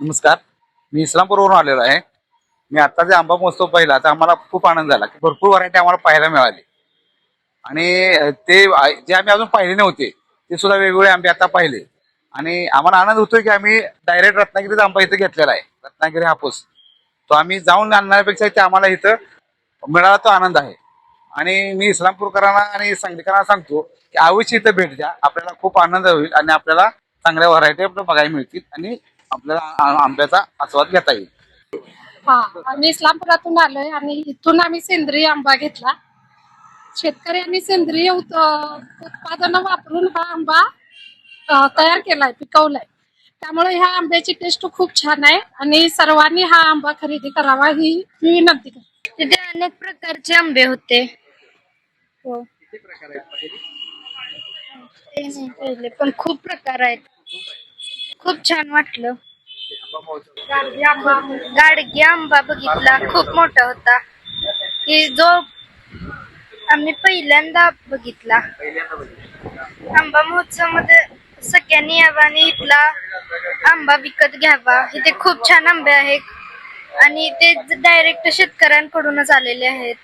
नमस्कार. मी इस्लामपूरवरून आलेलो आहे. मी आता जे आंबा महोत्सव पाहिला तर आम्हाला खूप आनंद झाला. की भरपूर व्हरायटी आम्हाला पाहायला मिळाली. आणि ते जे आम्ही अजून पाहिले नव्हते ते सुद्धा वेगवेगळे आंबे आता पाहिले. आणि आम्हाला आनंद होतोय की आम्ही डायरेक्ट रत्नागिरीचा आंबा इथं घेतलेला आहे. रत्नागिरी हापूस. तो आम्ही जाऊन आणण्यापेक्षा ते आम्हाला इथं मिळाला तो आनंद आहे. आणि मी इस्लामपूरकरांना आणि सांगलीकरांना सांगतो की अवश्य इथं भेट द्या. आपल्याला खूप आनंद होईल आणि आपल्याला चांगल्या व्हरायटी बघायला मिळतील. आणि आपल्याला आंब्याचा आस्वाद घेता येईल. हा आम्ही इस्लामपुरातून आलोय आणि इथून आम्ही सेंद्रिय आंबा घेतला. शेतकऱ्यांनी सेंद्रिय उत- उत्पादन वापरून हा आंबा अ, तयार केलाय पिकवलाय. त्यामुळे ह्या आंब्याची टेस्ट खूप छान आहे आणि सर्वांनी हा आंबा खरेदी करावा ही मी विनंती करते. तिथे अनेक प्रकारचे आंबे होते. हो. ते नाही पाहिले पण खूप प्रकार आहेत. खूप छान वाटलं. गाडगी आंबा बघितला. खूप मोठा होता. की जो आम्ही पहिल्यांदा बघितला. आंबा महोत्सवमध्ये सगळ्यांनी यावा आणि इथला आंबा विकत घ्यावा. इथे खूप छान आंबे आहेत. आणि ते डायरेक्ट शेतकऱ्यांकडूनच आलेले आहेत.